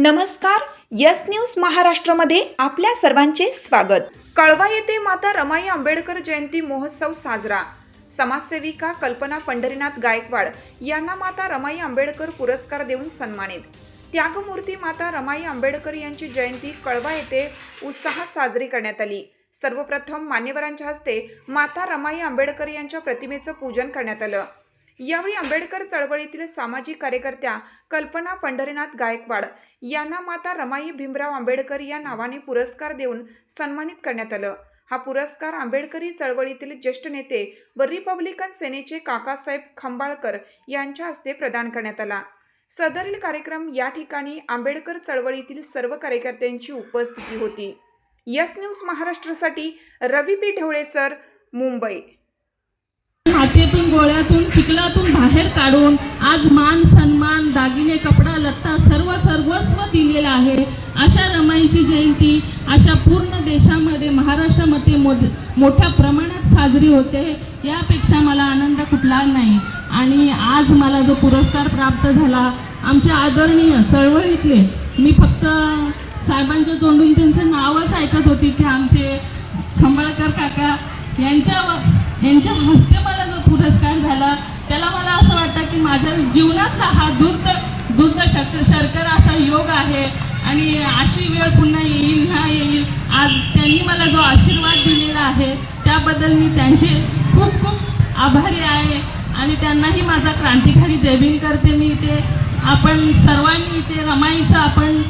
नमस्कार yes news महाराष्ट्रामध्ये आपल्या सर्वांचे स्वागत. कळवा येथे माता रमाई आंबेडकर जयंती महोत्सव साजरा. समाजसेविका कल्पना पंढरीनाथ गायकवाड यांना माता रमाई आंबेडकर पुरस्कार देऊन सन्मानित. त्यागमूर्ती माता रमाई आंबेडकर यांची जयंती कळवा येथे उत्साहात साजरी करण्यात आली. सर्वप्रथम मान्यवरांच्या हस्ते माता रमाई आंबेडकर यांच्या प्रतिमेचं पूजन करण्यात आलं. यावेळी आंबेडकर चळवळीतील सामाजिक कार्यकर्त्या कल्पना पंढरीनाथ गायकवाड यांना माता रमाई भीमराव आंबेडकर या नावाने पुरस्कार देऊन सन्मानित करण्यात आलं. हा पुरस्कार आंबेडकरी चळवळीतील ज्येष्ठ नेते व रिपब्लिकन सेनेचे काकासाहेब खंबाळकर यांच्या हस्ते प्रदान करण्यात आला. सदरील कार्यक्रम या ठिकाणी आंबेडकर चळवळीतील सर्व कार्यकर्त्यांची उपस्थिती होती. यस न्यूज महाराष्ट्रासाठी रवी पी ढवळे सर मुंबई. हातीतून गोळ्यातून चिखलातून बाहेर काढून आज मान सन्मान दागिने कपडा लत्ता सर्व सर्वस्व दिलेलं आहे. अशा रमाईची जयंती अशा पूर्ण देशामध्ये महाराष्ट्रामध्ये मोठ मोठ्या प्रमाणात साजरी होते. यापेक्षा मला आनंद कुठला नाही. आणि आज मला जो पुरस्कार प्राप्त झाला आमच्या आदरणीय चळवळीतले मी फक्त साहेबांच्या तोंडून त्यांचं नावच ऐकत होती की आमचे खंबाळकर काका यांच्या यांच्या हस्ते मला जो पुरस्कार झाला त्याला मला असं वाटतं की माझ्या जीवनातला हा दुर्द दुर्द शक शर्कर असा योग आहे आणि अशी वेळ पुन्हा येईल ना येईल. आज त्यांनी मला जो आशीर्वाद दिलेला आहे त्याबद्दल मी त्यांचे खूप खूप आभारी आहे. आणि त्यांनाही माझा क्रांतिकारी जयभीम करते. मी ते आपण सर्वांनी ते रमाईचं आपण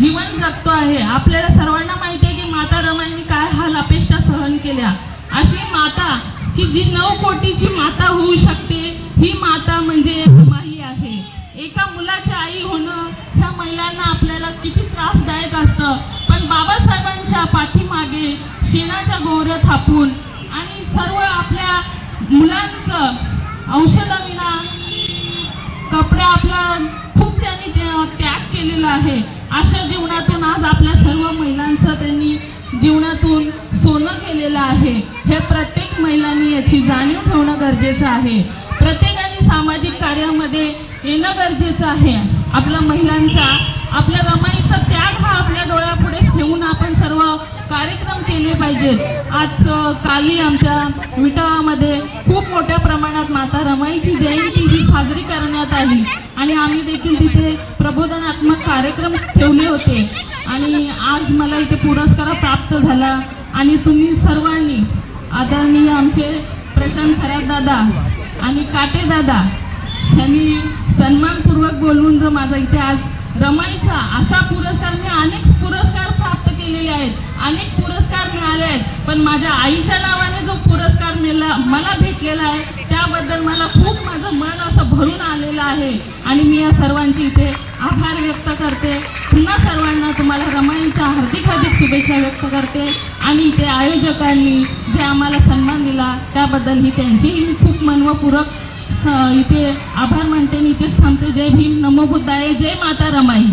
जीवन जगतो आहे. आपल्याला सर्वांना माहिती आहे की माता रमाईने काय हाल अपेक्षा सहन केल्या. अशी माता की जी नऊ कोटीची माता होऊ शकते ही माता म्हणजे माई आहे. एका मुलाची आई होणं ह्या महिलांना आपल्याला किती त्रासदायक असतं. पण बाबासाहेबांच्या पाठीमागे शेणाच्या गोर थापून आणि सर्व आपल्या मुलांचं औषधाविना कपडे आपला खूप त्यांनी त्याग केलेला आहे. अशा जीवनातून आज आपल्या सर्व महिलांचं त्यांनी जीवनातून सोनं केलेलं आहे. हे प्रत्येक गरजेचं आहे. प्रत्येकाने सामाजिक कार्यामध्ये येणं गरजेचं आहे. आपल्या महिलांचा आपल्या रमाईचा त्याग हा आपल्या डोळ्यापुढे ठेवून आपण सर्व कार्यक्रम केले पाहिजेत. आज काली आमच्या विटामध्ये खूप मोठ्या प्रमाणात माता रमाईची जयंती ही साजरी करण्यात आली. आणि आम्ही देखील तिथे प्रबोधनात्मक कार्यक्रम ठेवले होते. आणि आज मला इथे पुरस्कार प्राप्त झाला. आणि तुम्ही सर्वांनी आदरणीय आमचे प्रशांत खरात दादा आणि काटे दादा यांनी सन्मानपूर्वक बोलवून जो माझा इथे आज रमाईचा असा पुरस्कार मी अनेक पुरस्कार प्राप्त केलेले आहेत अनेक पुरस्कार मिळाले आहेत पण माझ्या आईच्या नावाने जो पुरस्कार मिळाला मला भेटलेला आहे त्याबद्दल मला खूप माझं मन असं भरून आलेलं आहे. आणि मी या सर्वांची इथे आभार व्यक्त करते. पुन्हा सर्वांना तुम्हाला रमाईच्या हार्दिक हार्दिक शुभेच्छा व्यक्त करते. आणि इथे आयोजकांनी जे आम्हाला सन्मान दिला त्याबद्दल ही त्यांचीही खूप मनवपूरक इथे आभार मानते आणि इथेच थांबते. जय भीम. नमो बुद्धाय. जय माता रमाई.